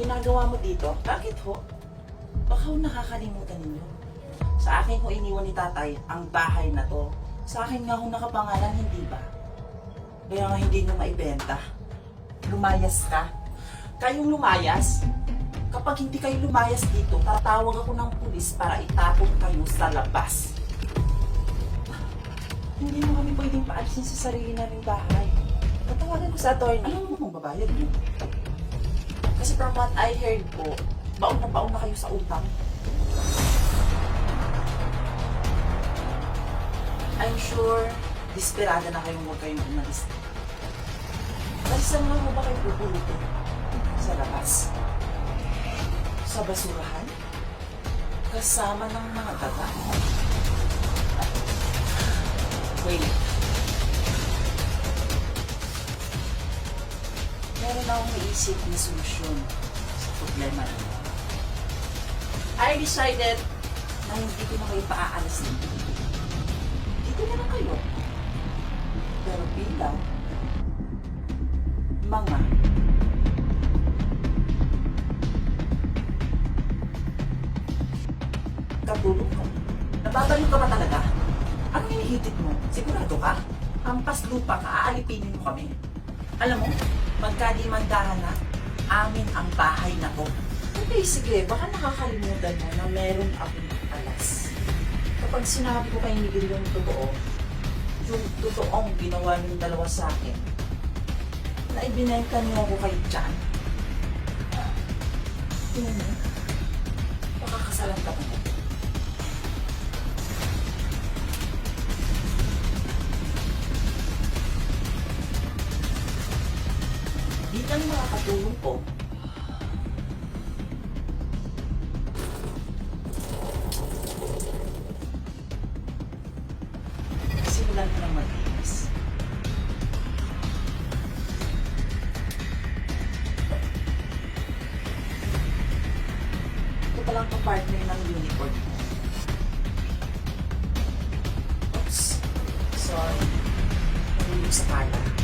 ginagawa mo dito? Bakit ho? Baka ho nakakalimutan ninyo. Sa akin ho iniwan ni tatay ang bahay na to. Sa akin nga ho nakapangalan, hindi ba? Kaya nga hindi nyo maibenta. Lumayas ka. Kayong lumayas? Kapag hindi kayo lumayas dito, tatawag ako ng pulis para itapon kayo sa labas. Hindi mo kami pwedeng paalisin sa sarili naming bahay. Tatawagan ko sa attorney. Alam mo kung babayad mo. Kasi from what I heard po, baon na baon na kayo sa utang. I'm sure, desperada na kayong huwag kayong umalis. Kasi saan nga mo ba kayo pupulutin? Sa labas? Sa basurahan? Kasama ng mga tata? Wait. Meron akong naisip na solusyon sa problema na. I decided na hindi ko na kayo paaalis dito. Dito na lang kayo. Pero bilang mga katulong ko. Nababalik ka ba talaga? Anong hinihitit mo? Sigurado ka? Hampas lupa ka, aalipinin mo kami. Alam mo, magkadimandahan na, amin ang bahay na to. Okay, sige, baka nakakalimutan mo na meron akong alas. Kapag sinabi ko kay Miguel yung totoo, yung totoong ginawa ng dalawa sa akin, na ibinenta niyo ako kay Chan, tingnan mo, makakasalan ka pa niya. Di lang makakatulong ko. Simulan ko ng mag-iis. Ito palang ka-partner ng unicorn. Oops. Sorry. Nahulog sa kala.